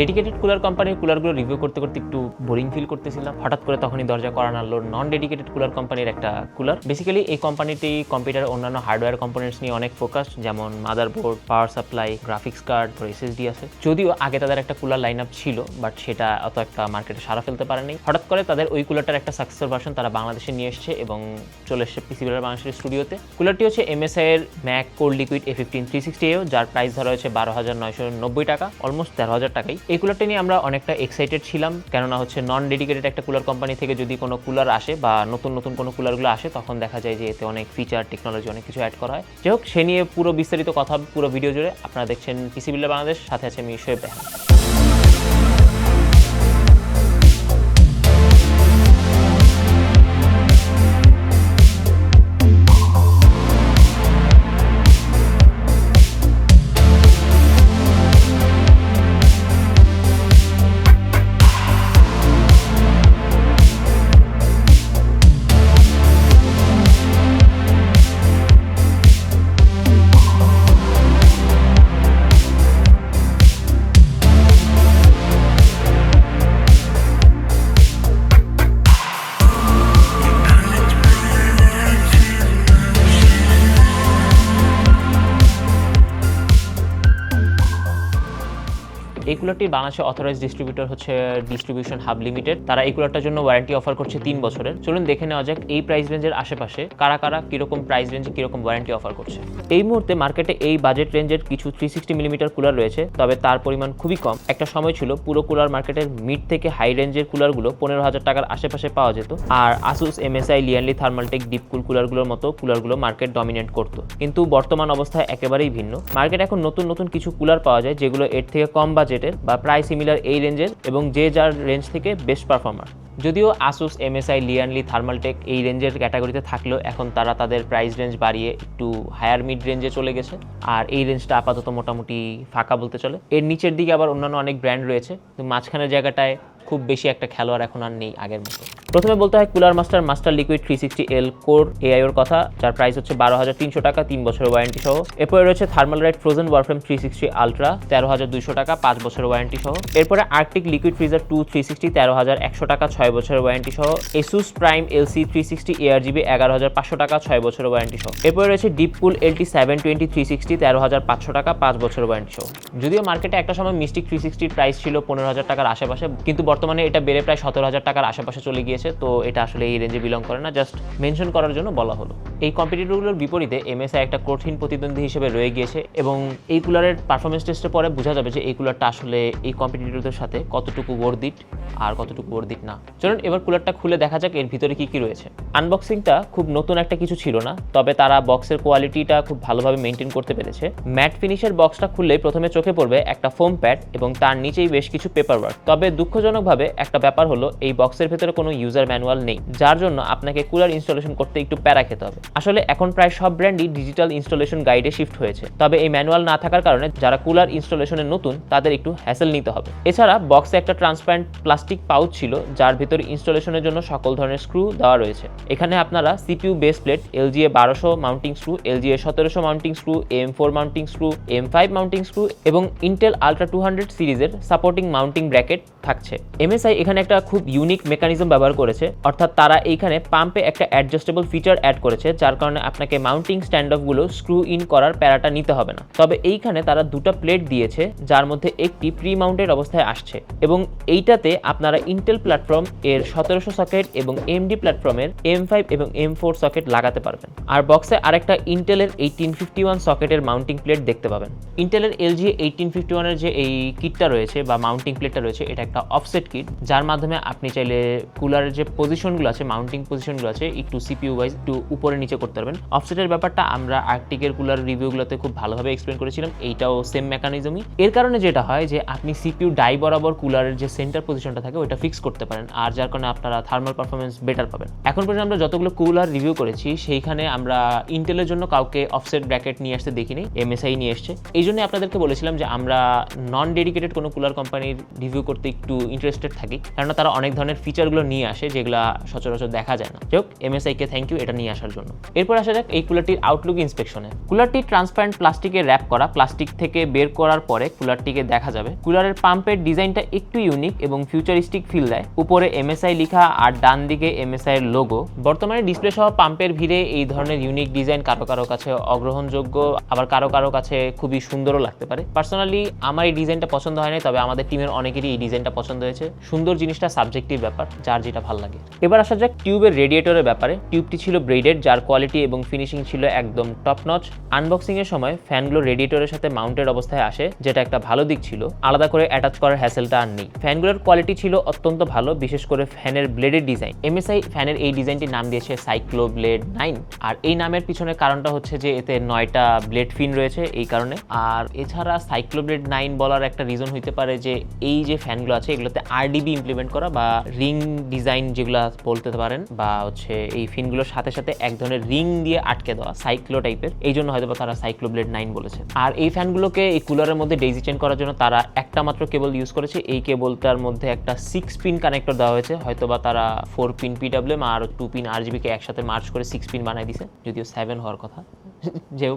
Dedicated cooler কোম্পানির কুলারগুলো review করতে করতে একটু বোরিং ফিল করতেছিলাম। হঠাৎ করে তখনই দরজা করা নাড়লো নন ডেডিকেটেড কুলার কোম্পানির একটা কুলার বেসিক্যালি এই কোম্পানিটি কম্পিউটার অন্যান্য হার্ডওয়্যার কম্পোনেন্টস নিয়ে অনেক ফোকাস যেমন motherboard power supply graphics card SSD আছে। যদিও আগে তাদের একটা কুলার লাইন আপ ছিল বাট সেটা অত একটা মার্কেটে সারা ফেলতে পারেনি। হঠাৎ করে তাদের ওই কুলারটার একটা সাকসেসর ভার্সন তারা বাংলাদেশে নিয়ে এসেছে এবং চলে এসেছে পিসি বিলার বাংলাদেশের স্টুডিওতে কুলারটি হচ্ছে এমএসআই এর MAG cold liquid A fifteen three sixty এও যার প্রাইস ধরা হয়েছে বারো হাজার নয়শো নব্বই টাকা অলমোস্ট তেরো হাজার টাকাই। এই কুলারটা নিয়ে আমরা অনেকটা এক্সাইটেড ছিলাম, কেননা হচ্ছে নন ডেডিকেটেড একটা কুলার কোম্পানি থেকে যদি কোনো কুলার আসে বা নতুন নতুন কোনো কুলারগুলো আসে, তখন দেখা যায় যে এতে অনেক ফিচার টেকনোলজি অনেক কিছু অ্যাড করা হয়। যাই হোক সে নিয়ে পুরো বিস্তারিত কথা, পুরো ভিডিও জুড়ে আপনারা দেখছেন পিসি বাংলাদেশ সাথে আছে আমি শোয়েব রেহান এই কুলারটির বাংলাদেশে অথরাইজ ডিস্ট্রিবিউটর হচ্ছে ডিস্ট্রিবিউশন হাব লিমিটেড তারা এই কুলারটার জন্য ওয়ারেন্টি অফার করছে তিন বছরের। চলুন দেখে নেওয়া যাক এই প্রাইস রেঞ্জের আশেপাশে কারা কারা কীরকম প্রাইস রেঞ্জে কীরকম ওয়ারেন্টি অফার করছে। এই মুহূর্তে মার্কেটে এই বাজেট রেঞ্জের কিছু থ্রি সিক্সটি মিলিমিটার কুলার রয়েছে, তবে তার পরিমাণ খুবই কম। একটা সময় ছিল পুরো কুলার মার্কেটের মিড থেকে হাই রেঞ্জের কুলারগুলো পনেরো হাজার টাকার আশেপাশে পাওয়া যেত, আর Asus MSI Lian Li Thermaltake DeepCool কুলারগুলোর মতো কুলারগুলো মার্কেট ডমিনেট করতো। কিন্তু বর্তমান অবস্থায় একেবারেই ভিন্ন। মার্কেট এখন নতুন নতুন কিছু কুলার পাওয়া যায় যেগুলো এর থেকে কম বাজেটের বা প্রায় সিমিলার এই রেঞ্জের এবং যে যার রেঞ্জ থেকে বেস্ট পারফর্মার যদিও Asus MSI Lian Li Thermaltake এই রেঞ্জের ক্যাটাগরিতে থাকলেও এখন তারা তাদের প্রাইস রেঞ্জ বাড়িয়ে একটু হায়ার মিড রেঞ্জে চলে গেছে। আর এই রেঞ্জটা আপাতত মোটামুটি ফাঁকা বলতে চলে। এর নিচের দিকে আবার অন্যান্য অনেক ব্র্যান্ড রয়েছে। মাঝখানের জায়গাটায় খুব বেশি একটা খেলোয়াড় এখন আর নেই আগের মতো। প্রথমে বলতে হয় Cooler Master Master Liquid three sixty L core এআইওর কথা, যার প্রাইস হচ্ছে বারো হাজার তিনশো টাকা, তিন বছরের ওয়ারেন্টি সহ। এরপরে রয়েছে Thermalright frozen warframe three sixty ultra তেরো হাজার দুইশো টাকা, পাঁচ বছরের ওয়ারেন্টি সহ। এরপরে Arctic liquid freezer two three sixty তেরো হাজার একশো টাকা, ছয় বছরের ওয়ারেন্টি সহ। Asus prime LC three sixty ARGB এগারো হাজার পাঁচশো টাকা, ছয় বছরের ওয়ারেন্টি সহ। এরপরে রয়েছে DeepCool LT seven twenty three sixty তেরো হাজার পাঁচশো টাকা, পাঁচ বছরের ওয়ারেন্টি সহ। যদিও মার্কেটে একটা সময় মিস্টিক থ্রি সিক্সটির প্রাইস ছিল পনেরো হাজার টাকার আশেপাশে, কিন্তু বর্তমানে এটা বেড়ে প্রায় সতেরো হাজার টাকার আশেপাশে চলে গিয়েছে, তো এটা আসলে এই রেঞ্জে বিলং করে না। জাস্ট মেনশন করার জন্য বলা হলো। এই কম্পিটিটরগুলোর বিপরীতে এমএসআই একটা কঠিন প্রতিদ্বন্দ্বী হিসেবে রয়ে গিয়েছে এবং এই কুলারের পারফরমেন্স টেস্টের পরে বোঝা যাবে যে এই কুলারটা আসলে এই কম্পিটিটরদের সাথে কতটুকু ওয়ার্দিট আর কতটুকু ওয়ার্দিট না। চলুন এবার কুলারটা খুলে দেখা যাক এর ভিতরে কি কি রয়েছে। আনবক্সিংটা খুব নতুন একটা কিছু ছিল না, তবে তারা বক্সের কোয়ালিটিটা খুব ভালোভাবে মেনটেন করতে পেরেছে। ম্যাট ফিনিশের বক্সটা খুললেই প্রথমে চোখে পড়বে একটা ফোম প্যাড এবং তার নিচেই বেশ কিছু পেপার ওয়ার্ক তবে দুঃখজনকভাবে একটা ব্যাপার হলো, এই বক্সের ভেতরে কোনো ইউজার ম্যানুয়াল নেই, যার জন্য আপনাকে কুলার ইনস্টলেশন করতে একটু প্যারা খেতে হবে। আসলে এখন প্রায় সব ব্র্যান্ডই ডিজিটাল ইনস্টলেশন গাইডে শিফট হয়েছে। তবে এই ম্যানুয়াল না থাকার কারণে যারা কুলার ইনস্টলেশনে নতুন, তাদের একটু হ্যাসেল নিতে হবে। এছাড়া বক্সে একটা ট্রান্সপারেন্ট প্লাস্টিক পাউচ ছিল, যার ভিতরে ইনস্টলেশনের জন্য সকল ধরনের স্ক্রু দেওয়া রয়েছে। এখানে আপনারা সিপিউ বেস প্লেট এলজিএ বারোশো মাউন্টিং স্ক্রু এলজিএ সতেরোশো mounting screw M four mounting screw M five mounting screw এবং ইন্টেল আলট্রা টু হান্ড্রেড সিরিজের সাপোর্টিং মাউন্টিং ব্র্যাকেট থাকছে। এমএসআই এখানে একটা খুব ইউনিক মেকানিজম ব্যবহার করেছে। অর্থাৎ তারা এইখানে পাম্পে একটা অ্যাডজাস্টেবল ফিচার অ্যাড করেছে, যার কারণে আপনাকে মাউন্টিং স্ট্যান্ড অফগুলো স্ক্রু ইন করার প্যারাটা নিতে হবে না। তবে এইখানে তারা দুটো প্লেট দিয়েছে, যার মধ্যে একটি প্রি মাউন্টেড অবস্থায় আসছে। এবং এইটাতে আপনারা ইন্টেল প্ল্যাটফর্ম এর সতেরোশো সকেট এবং এমডি প্ল্যাটফর্মের এম ফাইভ এবং এম ফোর সকেট লাগাতে পারবেন। আর বক্সে আরেকটা ইন্টেলের এইটিন ফিফটি ওয়ান সকেটের মাউন্টিং প্লেট দেখতে পাবেন। ইন্টেলের এলজি এইটিন ফিফটি ওয়ানের যে এই কিটটা রয়েছে বা মাউন্টিং প্লেটটা রয়েছে, এটা একটা অফসেট কিট যার মাধ্যমে আপনি চাইলে কুলারের যে পজিশনগুলো আছে মাউন্টিং পজিশনগুলো আছে, একটু সিপিউ ওয়াইজ একটু উপরে নিচে করতে পারবেন। অফসেটের ব্যাপারটা আমরা আর্টিকের কুলার রিভিউগুলোতে খুব ভালোভাবে এক্সপ্লেন করেছিলাম, এইটাও সেম মেকানিজমই এর কারণে যেটা হয় যে, আপনি সিপিউ ডাই বরাবর কুলারের যে সেন্টার পজিশনটা থাকে, ওইটা ফিক্স করতে পারেন, আর যার কারণে আপনারা থার্মাল পারফরমেন্স বেটার পাবেন। এখন পর্যন্ত আমরা যতগুলো কুলার রিভিউ করেছি, সেইখানে আমরা ইন্টেলের জন্য কাউকে অফসেট ব্র্যাকেট নিয়ে আসতে দেখিনি এমএসআই নিয়ে এসছে। এই জন্য আপনাদেরকে বলেছিলাম যে, আমরা নন ডেডিকেটেড কোনো কুলার কোম্পানির রিভিউ করতে একটু ইন্টারেস্টেড থাকি। কেননা তারা অনেক ধরনের ফিচারগুলো নিয়ে আসে যেগুলো সচরাচর দেখা যায় না। হোক এমএসআই কে থ্যাংক ইউ এটা নিয়ে আসার জন্য। এরপর আসা যাক এই কুলারটির আউটলুক ইন্সপেকশনে কুলারটি ট্রান্সপারেন্ট প্লাস্টিকে র্যাপ করা প্লাস্টিক থেকে বের করার পরে কুলারটিকে দেখা যাবে। কুলারের পাম্পের ডিজাইনটা একটু ইউনিক এবং ফিউচারিস্টিক ফিল দেয়। উপরে এমএসআই লেখা আর ডান দিকে এমএসআই এর লোগো বর্তমানে ডিসপ্লে সহ পাম্পের ভিড়ে এই ধরনের ইউনিক ডিজাইন কারও কারও কাছে অগ্রহণযোগ্য, আবার কারও কারও কাছে খুবই সুন্দরও লাগতে পারে। পার্সোনালি আমার এই ডিজাইনটা পছন্দ হয়নি, তবে আমাদের টিমের অনেকেরই এই ডিজাইনটা পছন্দ হয়েছে। সুন্দর জিনিসটা সাবজেক্টিভ ব্যাপার, যার যেটা ভালো লাগে। এবার আসা যাক টিউবের রেডিয়েটরের ব্যাপারে। টিউবটি ছিল ব্রেডেড যার কোয়ালিটি এবং ফিনিশিং ছিল একদম টপ নচ আনবক্সিং এর সময় ফ্যানগুলো রেডিয়েটরের সাথে মাউন্টেড অবস্থায় আসে, যেটা একটা ভালো দিক ছিল। আলাদা করে অ্যাটাচ করার হ্যাসেলটা আর নেই। ফ্যানগুলোর কোয়ালিটি ছিল অত্যন্ত ভালো, বিশেষ করে ফ্যানের ব্লেডের ডিজাইন এমএসআই ফ্যানের এই ডিজাইনটির নাম দিয়েছে সাইক্লো ব্লেড নাইন আর এই নামের পিছনে কারণটা হচ্ছে যে এতে নয়টা ব্লেড ফিন রয়েছে এই কারণে। আর এছাড়া সাইক্লো ব্লেড নাইন বলার একটা রিজন হইতে পারে যে এই যে ফ্যানগুলো আছে, এগুলোতে আরডিবি ইমপ্লিমেন্ট করা বা রিং ডিজাইন যেগুলো বলতে পারেন বা হচ্ছে এই ফিনগুলোর সাথে সাথে এক ধরনের রিং দিয়ে আটকে দেওয়া সাইক্লো টাইপের এই জন্য হয়তো তারা সাইক্লো ব্লেড নাইন বলেছে। আর এই ফ্যানগুলোকে এই কুলারের মধ্যে ডেইজি চেন করার জন্য তারা একটা মাত্র কেবল ইউজ করেছে। এই কেবলটার মধ্যে একটা সিক্স পিন কানেক্টর দেওয়া হয়েছে। হয়তো বা তারা ফোর পিন পিডাব্লিউএম আর টু পিন আরজিবিকে একসাথে মার্চ করে সিক্স পিন বানাই দিছে। যদিও সেভেন হওয়ার কথা। যে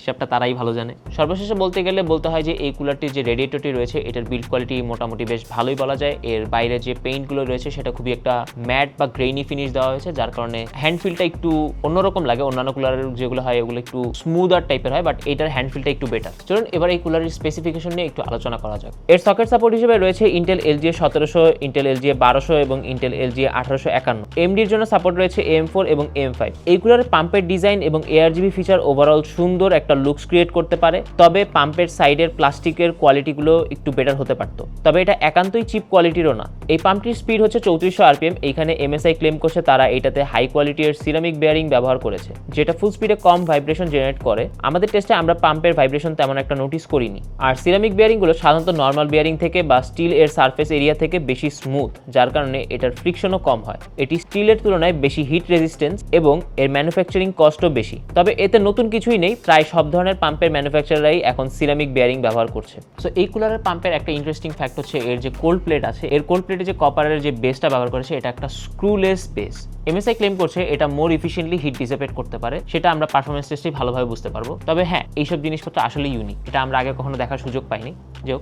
হিসাবটা তারাই ভালো জানে। সর্বশেষে বলতে গেলে বলতে হয় যে এই কুলারটির যে রেডিয়েটরটি রয়েছে, এটার বিল্ড কোয়ালিটি মোটামুটি বেশ ভালোই বলা যায়। এর বাইরে যে পেইন্টগুলো রয়েছে, সেটা খুবই একটা ম্যাট বা গ্রেইনি ফিনিশ দেওয়া হয়েছে, যার কারণে হ্যান্ড ফিলটা একটু অন্যরকম লাগে। অন্যান্য কুলারের যেগুলো হয় ওগুলো একটু স্মুদার টাইপের হয় বাট এটার হ্যান্ড ফিলটা একটু বেটার চলুন, এবার এই কুলারের স্পেসিফিকেশন নিয়ে একটু আলোচনা করা যাক। এর সকেট সাপোর্ট হিসেবে রয়েছে ইন্টেল এল এলজি সতেরোশো ইন্টেল এল এলজি বারোশো এবং ইন্টেল এলজি আঠারোশো একান্ন। এমডির জন্য সাপোর্ট রয়েছে এম ফোর এবং এম ফাইভ এই কুলারের পাম্পের ডিজাইন এবং এআরজিবি ফিচার ওভারঅল সুন্দর একটা লুকস ক্রিয়েট করতে পারে, তবে পাম্পের সাইডের প্লাস্টিকের কোয়ালিটিগুলো একটু বেটার হতে পারতো। তবে এটা একান্তই চিপ কোয়ালিটিরও না। এই পাম্পটির স্পিড হচ্ছে চৌত্রিশশো আরপিএম এইখানে এমএসআই ক্লেম করছে তারা এটাতে হাই কোয়ালিটির সিরামিক বেয়ারিং ব্যবহার করেছে, যেটা ফুল স্পিডে কম ভাইব্রেশন জেনারেট করে। আমাদের টেস্টে আমরা পাম্পের ভাইব্রেশন তেমন একটা নোটিস করিনি। আর সিরামিক বেয়ারিংগুলো সাধারণত নর্মাল বেয়ারিং থেকে বা স্টিল এর সারফেস এরিয়া থেকে বেশি স্মুথ যার কারণে এটার ফ্রিকশনও কম হয়। এটি স্টিলের তুলনায় বেশি হিট রেজিস্ট্যান্স এবং এর ম্যানুফ্যাকচারিং কস্টও বেশি। তবে এতে নতুন কিছুই নেই, প্রায় সব ধরনের পাম্পের ম্যানুফ্যাকচারারাই এখন সিরামিক বেয়ারিং ব্যবহার করছে। সো এই কুলারের পাম্পের একটা ইন্টারেস্টিং ফ্যাক্ট হচ্ছে, এর যে কোল্ড প্লেট আছে, এর কোল্ড প্লেটে যে কপারের যে বেসটা ব্যবহার করেছে এটা একটা স্ক্রুলেস বেস এমএসআই ক্লেম করছে, এটা মোর ইফিসিয়েন্টলি হিট ডিসেপেট করতে পারে, সেটা আমরা পারফরমেন্স টেস্টে ভালোভাবে বুঝতে পারব। তবে হ্যাঁ এইসব জিনিসপত্র আসলে ইউনিক এটা আমরা আগে কখনো দেখার সুযোগ পাইনি। যে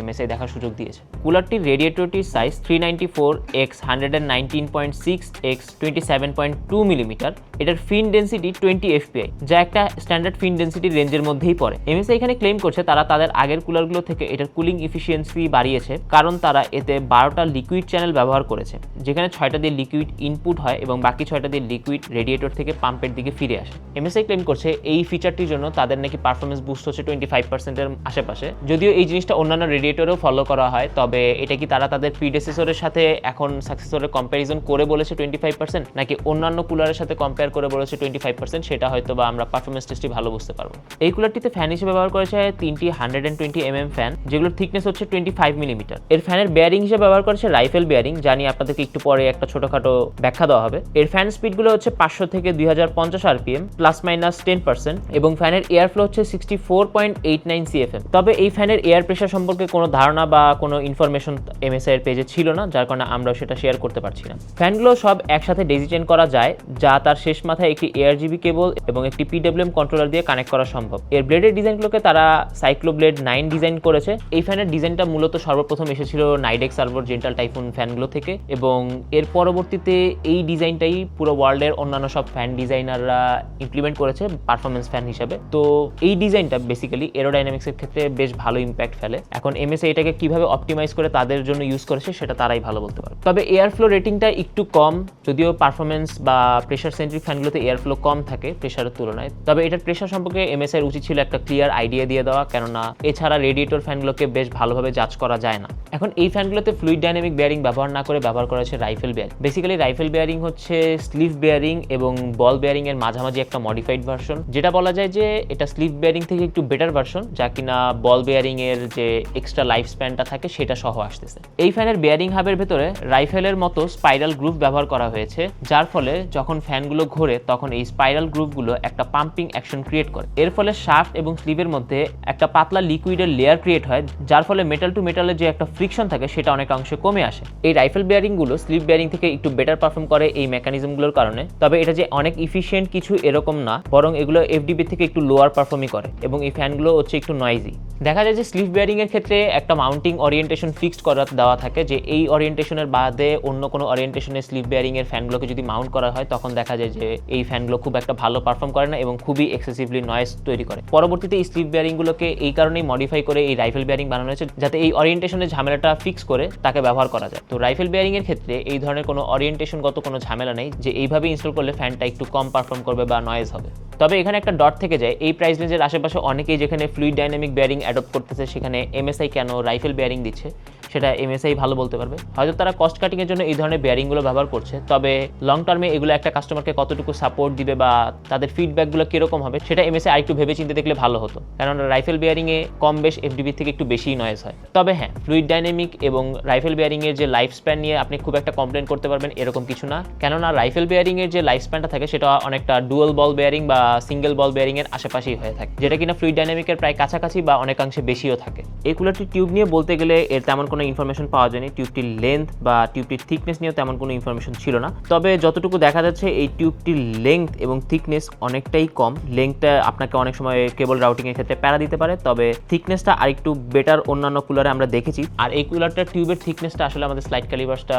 এমএসআই দেখার সুযোগ দিয়েছে। কুলারটির রেডিয়েটরটির size three ninety four x hundred and nineteen point six x twenty seven point two millimetre এটার ফিন ডেন্সিটি টোয়েন্টি এফপিআই যা একটা স্ট্যান্ডার্ড ফিন ডেন্সিটি রেঞ্জের মধ্যেই পড়ে। এমএসআই এখানে ক্লেম করছে তারা তাদের আগের কুলারগুলো থেকে এটার কুলিং ইফিসিয়েন্সি বাড়িয়েছে, কারণ তারা এতে বারোটা লিকুইড চ্যানেল ব্যবহার করেছে, যেখানে ছয়টা দিয়ে লিকুইড ইনপুট হয় এবং বাকি ছয়টা দিয়ে লিকুইড রেডিয়েটর থেকে পাম্পের দিকে ফিরে আসে। এমএসআই ক্লেম করছে এই ফিচারটির জন্য তাদের নাকি পারফরমেন্স বুস্ট হচ্ছে টোয়েন্টি ফাইভ পার্সেন্টের আশেপাশে। যদিও এই জিনিসটা অন্যান্য রেডিয়েটরেও ফলো করা হয়, তবে এটা কি তারা তাদের প্রিডেসেসরের সাথে এখন সাকসেসরের কম্প্যারিজন করে বলেছে টোয়েন্টি ফাইভ পার্সেন্ট নাকি অন্যান্য কুলারের সাথে কম্পেয়ার করে বলেছে টোয়েন্টি ফাইভ পার্সেন্ট সেটা হয়তো বা আমরা পারফরমেন্স টেস্টটি ভালো বুঝতে পারব। এই কুলারটিতে ফ্যান হিসেবে ব্যবহার করেছে তিনটি hundred and twenty M M fan যেগুলোর থিকনেস হচ্ছে টোয়েন্টি ফাইভ মিলিমিটার এর ফ্যানের বেয়ারিং হিসেবে ব্যবহার করেছে রাইফেল বেয়ারিং জানি আপনাদেরকে একটু পরে একটা ছোটখাটো ব্যাখ্যা দেওয়া হবে। এর ফ্যান স্পিডগুলো হচ্ছে পাঁচশো থেকে দুই হাজার পঞ্চাশ RPM plus minus ten percent এবং ফ্যানের এয়ার ফ্লো হচ্ছে sixty four point eight nine CFM তবে এই ফ্যানের এয়ার প্রেশার সম্পর্কে কোনো ধারণা বা কোনো ইনফরমেশন এমএসআই এর পেজে ছিল না, যার কারণে আমরা সেটা শেয়ার করতে পারছি না। ফ্যানগুলো সব একসাথে ডেজিটেন করা যায়, যা তার শেষ মাথায় একটি এআরজিবি কেবল এবং একটি পিডব্লিউএম কন্ট্রোলার দিয়ে কানেক্ট করা সম্ভব। এর ব্লেডের ডিজাইনগুলোকে তারা সাইক্লো ব্লেড নাইন ডিজাইন করেছে। এই ফ্যানের ডিজাইনটা মূলত সর্বপ্রথম এসেছিল নাইডেক্স সার্ভার জেন্টাল টাইফুন ফ্যানগুলো থেকে এবং এর পরবর্তীতে এই ডিজাইনটাই পুরো ওয়ার্ল্ডের অন্যান্য সব ফ্যান ডিজাইনাররা ইমপ্লিমেন্ট করেছে পারফরমেন্স ফ্যান হিসাবে। তো এই ডিজাইনটা বেসিক্যালি এরোডাইনামিক্সের ক্ষেত্রে বেশ ভালো ইম্প্যাক্ট ফেলে। এখন এমএসএ এটাকে কীভাবে অপটিমাইজ করে তাদের জন্য ইউজ করেছে, সেটা তারাই ভালো বলতে পারবে। তবে এয়ার ফ্লো রেটিংটা একটু কম, যদিও পারফরমেন্স বা প্রেশার সেন্ট্রিক ফ্যানগুলোতে এয়ার ফ্লো কম থাকে প্রেশারের তুলনায়। তবে এটার প্রেশার সম্পর্কে এমএসআই উচিত ছিল একটা ক্লিয়ার আইডিয়া দিয়ে দেওয়া, কেননা এছাড়া রেডিয়েটর ফ্যানগুলোকে বেশ ভালোভাবে জাজ করা যায় না। এখন এই ফ্যানগুলোতে ফ্লুইড ডাইনামিক বেয়ারিং ব্যবহার না করে ব্যবহার করা হচ্ছে rifle bearing basically rifle bearing হচ্ছে স্লিভ বেয়ারিং এবং বল বেয়ারিং এর মাঝামাঝি একটা মডিফাইড ভার্সন যেটা বলা যায় যে এটা স্লিভ বেয়ারিং থেকে একটু বেটার ভার্সন যা কিনা বল বেয়ারিং এর যে এক্সট্রা লাইফ স্প্যানটা থাকে, সেটা সহ আসতেছে। এই ফ্যানের বেয়ারিং হাবের ভেতরে রাইফেলের মতো স্পাইরাল গ্রুপ ব্যবহার করা হয়েছে, যার ফলে যখন ফ্যানগুলো ঘোরে, তখন এই স্পাইরাল গ্রুপগুলো একটা পাম্পিং অ্যাকশন ক্রিয়েট করে। এর ফলে শাফট এবং স্লিভের মধ্যে একটা পাতলা লিকুইডের লেয়ার ক্রিয়েট হয়, যার ফলে মেটাল টু মেটালের যে একটা ফ্রিকশন থাকে, সেটা অনেক অংশে কমে আসে। এই রাইফেল বেয়ারিংগুলো স্লিপ বেয়ারিং থেকে একটু বেটার পারফর্ম করে এই মেকানিজমগুলোর কারণে, তবে এটা যে অনেক ইফিসিয়েন্ট কিছু এরকম না, বরং এগুলো এফডিবি থেকে একটু লোয়ার পারফর্মই করে, এবং এই ফ্যানগুলো হচ্ছে একটু নয়েজি দেখা যায় যে বেয়ারিং এর ক্ষেত্রে একটা মাউন্টিং ওরিয়েন্টেশন ফিক্সড করা দেওয়া থাকে যে এই ওরিয়েন্টেশনের বাদে অন্য কোনো ওরিয়েন্টেশনে স্লিপ বেয়ারিং এর ফ্যানগুলোকে যদি মাউন্ট করা হয়, তখন দেখা যায় যে এই ফ্যানগুলো খুব একটা ভালো পারফর্ম করে না এবং খুবই এক্সেসিভলি নয়েজ তৈরি করে। পরবর্তীতে এই স্লিপ বেয়ারিংগুলোকে এই কারণেই মডিফাই করে এই রাইফেল বেয়ারিং বানানো হয়েছে যাতে এই ওরিয়েন্টেশনের ঝামেলাটা ফিক্স করে তাকে ব্যবহার করা যায়। তো রাইফেল বেয়ারিং এর ক্ষেত্রে এই ধরনের কোনো ওরিয়েন্টেশনগত কোনো ঝামেলা নেই যে এইভাবে ইনস্টল করলে ফ্যানটা একটু কম পারফর্ম করবে বা নয়েজ হবে। তবে এখানে একটা ডট থেকে যায়, এই প্রাইস রেঞ্জের আশেপাশে অনেকেই যেখানে ফ্লুইড ডাইনামিক বেয়ারিং অ্যাডপ্ট করতেছে, সেখানে এমএসআই কেন রাইফেল বেয়ারিং দিচ্ছে? সেটা এমএসআই ভালো বলতে পারবে। হয়তো তারা কস্ট কাটিংয়ের জন্য এই ধরনের বেয়ারিংগুলো ব্যবহার করছে, তবে লং টার্মে এগুলো একটা কাস্টমারকে কতটুকু সাপোর্ট দিবে বা তাদের ফিডব্যাকগুলো কীরকম হবে, সেটা এমএসআই আরেকটু ভেবে চিন্তে দেখলে ভালো হতো। কারণ রাইফেল বেয়ারিংয়ে কম বেশ এফডিবি থেকে একটু বেশিই নয়েজ হয়। তবে হ্যাঁ ফ্লুইড ডাইনামিক এবং রাইফেল বেয়ারিংয়ের যে লাইফ স্প্যান নিয়ে আপনি খুব একটা কমপ্লেন করতে পারবেন এরকম কিছু না। কেননা রাইফেল বেয়ারিংয়ের যে লাইফ স্প্যানটা থাকে, সেটা অনেকটা ডুয়াল বল বেয়ারিং বা সিঙ্গেল বল বেয়ারিংয়ের আশেপাশেই হয়ে থাকে, যেটা কিনা ফ্লুইড ডাইনামিকের প্রায় কাছাকাছি বা অনেকাংশে বেশিও থাকে। এই কুলারটির টিউব নিয়ে বলতে গেলে এর তেমন কোনো ইনফরমেশন পাওয়া যায়নি। টিউবটির লেন্থ বা টিউবটির থিকনেস নিয়েও তেমন কোনো ইনফরমেশন ছিল না। তবে যতটুকু দেখা যাচ্ছে, এই টিউবটির লেন্থ এবং থিকনেস অনেকটাই কম। লেন্থটা আপনাকে অনেক সময় কেবল রাউটিংয়ের ক্ষেত্রে প্যারা দিতে পারে। তবে থিকনেসটা আরেকটু বেটার অন্যান্য কুলারে আমরা দেখেছি। আর এই কুলারটা টিউবের থিকনেসটা আসলে আমাদের স্লাইড ক্যালিভার্সটা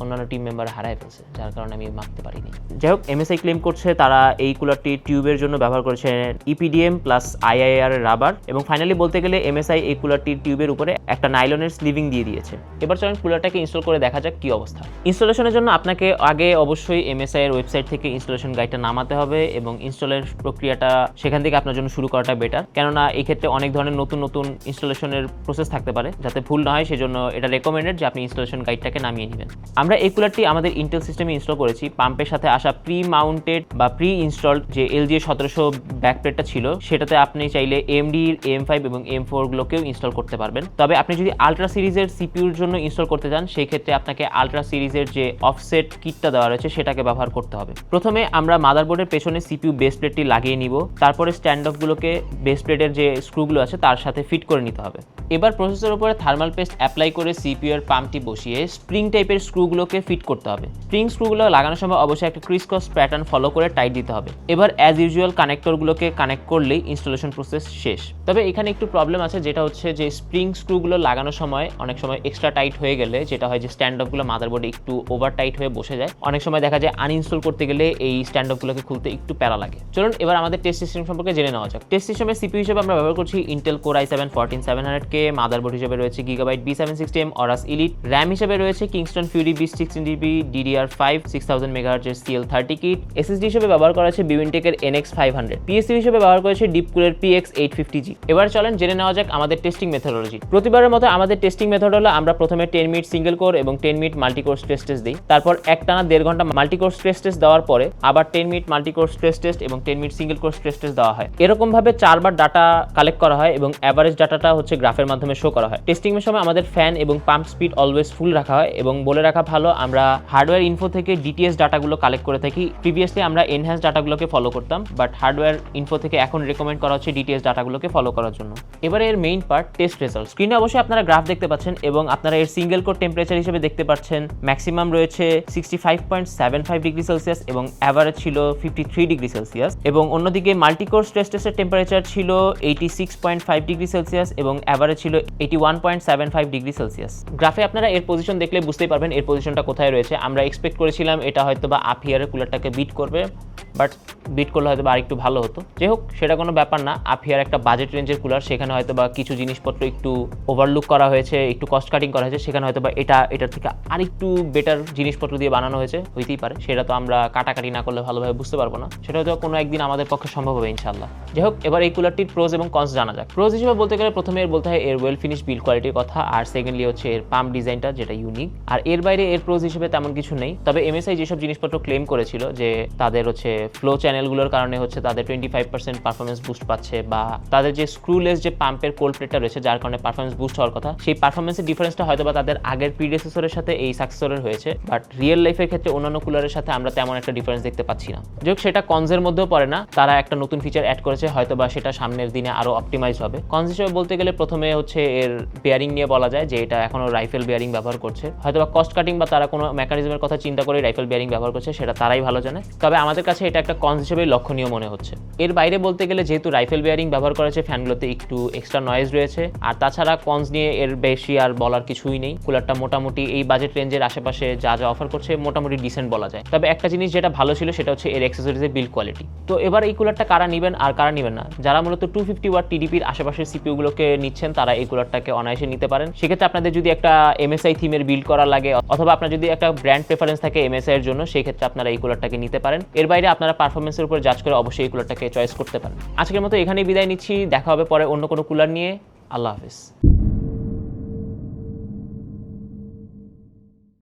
অন্যান্য টিম মেম্বার হারায় ফেলছে, যার কারণে আমি মাপতে পারিনি। যাই হোক এমএসআই ক্লেম করছে, তারা এই কুলারটি টিউবের জন্য ব্যবহার করেছে ইপিডিএম প্লাস আইআইআর রাবার এবং ফাইনালি বলতে গেলে এমএসআই এই কুলারটির টিউবের উপরে একটা নাইলনের স্লিভিং দিয়ে দিয়েছে। এবার চলেন কুলারটাকে ইনস্টল করে দেখা যাক কি অবস্থা। ইনস্টলেশনের জন্য আপনাকে আগে অবশ্যই এমএসআই এর ওয়েবসাইট থেকে ইনস্টলেশন গাইডটা নামাতে হবে এবং ইনস্টলের প্রক্রিয়াটা সেখান থেকে আপনার জন্য শুরু করাটা বেটার কেননা এই ক্ষেত্রে অনেক ধরনের নতুন নতুন ইনস্টলেশনের প্রসেস থাকতে পারে, যাতে ভুল না হয়, সেজন্য এটা রেকমেন্ডেড যে আপনি ইনস্টলেশন গাইডটাকে নামিয়ে নেবেন। আমরা এই কুলারটি আমাদের ইন্টেল সিস্টেমে ইনস্টল করেছি। পাম্পের সাথে আসা প্রি মাউন্টেড বা প্রি ইনস্টলড যে এলজি সতেরোশো ব্যাকপ্লেটটা ছিল, সেটাতে আপনি চাইলে এমডি এম ফাইভ এবং এম ফোরগুলোকেও ইনস্টল করতে পারবেন। তবে আপনি যদি আলট্রা সিরিজের সিপিউর জন্য ইনস্টল করতে চান সেই ক্ষেত্রে আপনাকে আলট্রা সিরিজের যে অফসেট কিটটা দেওয়া রয়েছে, সেটাকে ব্যবহার করতে হবে। প্রথমে আমরা মাদারবোর্ডের পেছনে সিপিউ বেস প্লেটটি লাগিয়ে নিব। তারপরে স্ট্যান্ড অফগুলোকে বেস প্লেটের যে স্ক্রুগুলো আছে, তার সাথে ফিট করে নিতে হবে। এবার প্রসেসের উপরে থার্মাল পেস্ট অ্যাপ্লাই করে সিপিউ এর পাম্পটি বসিয়ে স্প্রিং টাইপের স্ক্রুগুলোকে ফিট করতে হবে। স্প্রিং স্ক্রুগুলো লাগানোর সময় অবশ্যই একটা ক্রিসকস প্যাটার্ন ফলো করে টাইট দিতে হবে। এবার অ্যাজ ইউজুয়াল কানেক্টরগুলোকে কানেক্ট করলেই ইনস্টলেশন প্রসেস শেষ। তবে এখানে একটু প্রবলেম আছে, যেটা হচ্ছে যে স্প্রিং স্ক্রুগুলো লাগানোর সময় অনেক সময় এক্সট্রা টাইট হয়ে গেলে যেটা হয় যে স্ট্যান্ড আপগুলো মাদারবোর্ডে একটু ওভার টাইট হয়ে বসে যায়। অনেক সময় দেখা যায় আনইনস্টল করতে গেলে এই স্ট্যান্ড আপগুলোকে খুলতে একটু প্যারা লাগে। চলুন এবার আমাদের টেস্ট সিস্টেম সম্পর্কে জেনে নেওয়া যাক। টেস্ট সিস্টেমের সিপি হিসেবে আমরা ব্যবহার করছি Intel core i seven fourteen seven hundred K motherboard হিসেবে রয়েছে Gigabyte B seven sixty M Aorus Elite RAM হিসেবে রয়েছে Kingston Fury B sixteen GB DDR five six হিসেবে ব্যবহার করা হয়েছে বিউইনটেকের এনএক্স ফাইভ হান্ড্রেড পিএসসি হিসেবে ব্যবহার করেছে ডিপকুলের পিএক্স এইট ফিফটি জি এবার চলেন জেনে নেওয়া যাক আমাদের টেস্টিং মেথোডোলজি প্রতিবারের মতো আমাদের টেস্টিং মেথড হলো আমরা প্রথমে টেন মিনিট সিঙ্গেল কোর এবং ten minute multi core stress test দিই। তারপর একটানা দেড় ঘণ্টা মাল্টি কোর স্ট্রেস টেস্ট দেওয়ার পরে আবার ten minute multi core stress test এবং ten minute single core stress test দেওয়া হয়। এরকম ভাবে চারবার ডাটা কালেক্ট করা হয় এবং অ্যাভারেজ ডাটাটা হচ্ছে গ্রাফের মাধ্যমে শো করা হয়। টেস্টিং এর সময় আমাদের ফ্যান এবং পাম্প স্পিড অলওয়েজ ফুল রাখা হয় এবং বলে রাখা ভালো, আমরা হার্ডওয়্যার ইনফো থেকে ডিটিএস ডাটাগুলো কালেক্ট করে থাকি। প্রিভিয়াসলি আমরা এনহ্যান্স ডাটাগুলোকে ফলো করতাম বাট হার্ডওয়্যার ইনফো থেকে এখন রেকমেন্ড করা হচ্ছে ডিটিএস ডাটাগুলোকে ফলো করার জন্য। এবারে এর মেইন পার্ট টেস্ট রেজাল্ট স্ক্রিনে অবশ্যই আপনারা গ্রাফ দেখতে পাচ্ছেন এবং আপনারা এর সিঙ্গেল কোর টেম্পারেচার হিসেবে দেখতে পাচ্ছেন। ম্যাক্সিমাম রয়েছে sixty five point seven five degree Celsius এবং অ্যাভারেজ ছিল ফিফটি থ্রি ডিগ্রি সেলসিয়াস এবং অন্যদিকে মাল্টিকোর স্ট্রেস টেস্টের টেম্পারেচার ছিল eighty six point five degree Celsius এবং অ্যাভারেজ ছিল eighty one point seven five degree Celsius গ্রাফে আপনারা এর পজিশন দেখলে বুঝতেই পারবেন, এর পজিশনটা কোথায় রয়েছে, আমরা এক্সপেক্ট করেছিলাম এটা হয়তো বা আপ হিয়ারের কুলারটাকে বিট করবে বাট বিট করলে হয়তো বা আরেকটু ভালো হতো। যাই হোক সেটা কোনো ব্যাপার না আপ হিয়ার একটা বাজেট রেঞ্জের কুলার সেখানে হয়তো বা কিছু জিনিসপত্র একটু ওভারলুক করা হয়েছে, একটু কস্ট কাটিং করা হয়েছে, সেখানে হয়তো বা এটা, এটার থেকে আরেকটু বেটার জিনিসপত্র দিয়ে বানানো হয়েছে, হইতেই পারে, সেটা তো আমরা কাটাকাটি না করলে ভালোভাবে বুঝতে পারব না, সেটা হয়তো কোনো একদিন আমাদের পক্ষে সম্ভব হবে ইনশাল্লাহ যাই হোক এবার এই কুলারটির প্রোজ এবং কনস জানা যাক। প্রোজ হিসেবে বলতে গেলে প্রথমে এর বলতে হয় এর ওয়েল ফিনিশ বিল্ড কোয়ালিটির কথা, আর সেকেন্ডলি হচ্ছে এর পাম্প ডিজাইনটা যেটা ইউনিক আর এর বাইরে এর প্রোজ হিসেবে তেমন কিছু নেই। তবে এমএসআই যেসব জিনিসপত্র ক্লেম করেছিল যে তাদের হচ্ছে ফ্লো চ্যানেলগুলোর কারণে হচ্ছে তাদের twenty five percent performance boost পাচ্ছে বা তাদের যে স্ক্রুলেস যে পাম্পের কোল্ড প্লেটটা রয়েছে, যার কারণে পারফরমেন্স বুস্ট হওয়ার কথা, সেই পারফরমেন্সের ডিফারেন্সটা হয়তো বা তাদের আগের প্রিডেসেসরের সাথে এই সাকসেসরের হয়েছে বাট রিয়েল লাইফের ক্ষেত্রে অন্যান্য কুলারের সাথে আমরা তেমন একটা ডিফারেন্স দেখতে পাচ্ছি না। যোগ সেটা কনজের মধ্যেও পড়ে না, তারা একটা নতুন ফিচার অ্যাড করেছে হয়তো বা সেটা সামনের দিনে আরও অপটিমাইজ হবে। কনজ হিসেবে বলতে গেলে প্রথমে হচ্ছে এর বেয়ারিং নিয়ে বলা যায় যে এটা এখনও রাইফেল বেয়ারিং ব্যবহার করছে। হয়তো বা কস্ট কাটিং বা তারা কোনো মেকানিজমের কথা চিন্তা করে রাইফেল বেয়ারিং ব্যবহার করছে, সেটা তারাই ভালো জানে। তবে আমাদের কাছে এটা একটা কনজ হিসেবে লক্ষণীয় মনে হচ্ছে। এর বাইরে বলতে গেলে যেহেতু রাইফেল বেয়ারিং ব্যবহার করেছে ফ্যানগুলোতে একটু এক্সট্রা নয়েজ রয়েছে। আর তাছাড়া কনজ নিয়ে এর বেশি আর বলার কিছুই নেই। কুলারটা মোটামুটি এই বাজেট রেঞ্জের আশেপাশে যা যা অফার করছে, মোটামুটি ডিসেন্ট বলা যায়। তবে একটা জিনিস যেটা ভালো ছিল, সেটা হচ্ছে এর অ্যাক্সেসরিজের বিল কোয়ালিটি তো এবার এই কুলারটা কারা নেবেন আর কারা নেবেন না? যারা মূলত টু ফিফটি ওয়াট টিডিপির আশেপাশের সিপিউগুলোকে নিচ্ছেন, তারা এই কুলারটাকে অনায়াসে নিতে পারেন। সেক্ষেত্রে আপনাদের যদি একটা এমএসআই থিমের বিল্ড করা লাগে, অথবা আপনার যদি একটা ব্র্যান্ড প্রেফারেন্স থাকে এমএসআই এর জন্য, সেই ক্ষেত্রে আপনারা এই কুলারটাকে নিতে পারেন। এর বাইরে আপনারা পারফরমেন্সের উপর জাজ করে অবশ্যই এই কুলারটাকে চয়েস করতে পারেন। আজকের মতো এখানেই বিদায় নিচ্ছি। দেখা হবে পরে অন্য কোনো কুলার নিয়ে। আল্লাহ হাফিজ।